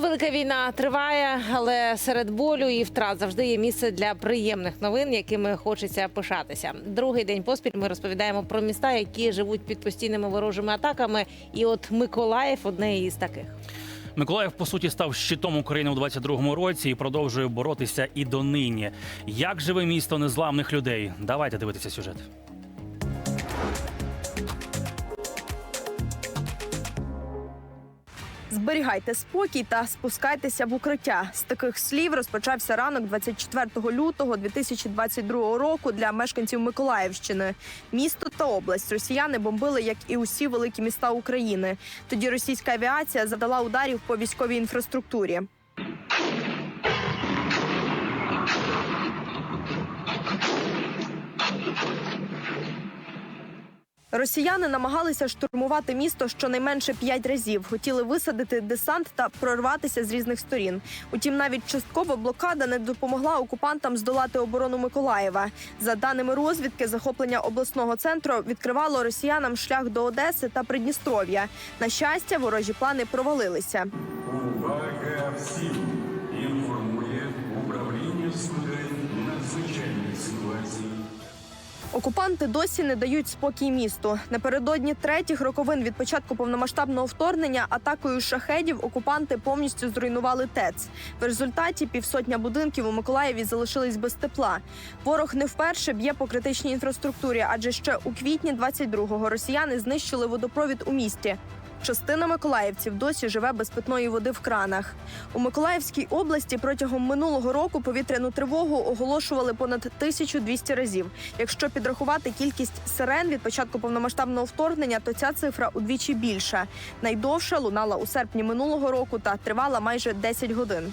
Велика війна триває, але серед болю і втрат завжди є місце для приємних новин, якими хочеться пишатися. Другий день поспіль ми розповідаємо про міста, які живуть під постійними ворожими атаками. І от Миколаїв одне із таких. Миколаїв по суті став щитом України у 22-му році і продовжує боротися і донині. Як живе місто незламних людей? Давайте дивитися сюжет. Зберігайте спокій та спускайтеся в укриття. З таких слів розпочався ранок 24 лютого 2022 року для мешканців Миколаївщини. Місто та область росіяни бомбили, як і усі великі міста України. Тоді російська авіація завдала ударів по військовій інфраструктурі. Росіяни намагалися штурмувати місто щонайменше п'ять разів. Хотіли висадити десант та прорватися з різних сторін. Утім, навіть часткова блокада не допомогла окупантам здолати оборону Миколаєва. За даними розвідки, захоплення обласного центру відкривало росіянам шлях до Одеси та Придністров'я. На щастя, ворожі плани провалилися. Увага всім! Окупанти досі не дають спокій місту. Напередодні третіх роковин від початку повномасштабного вторгнення атакою шахедів окупанти повністю зруйнували ТЕЦ. В результаті півсотня будинків у Миколаєві залишились без тепла. Ворог не вперше б'є по критичній інфраструктурі, адже ще у квітні 22-го росіяни знищили водопровід у місті. Частина миколаївців досі живе без питної води в кранах. У Миколаївській області протягом минулого року повітряну тривогу оголошували понад 1200 разів. Якщо підрахувати кількість сирен від початку повномасштабного вторгнення, то ця цифра удвічі більша. Найдовша лунала у серпні минулого року та тривала майже 10 годин.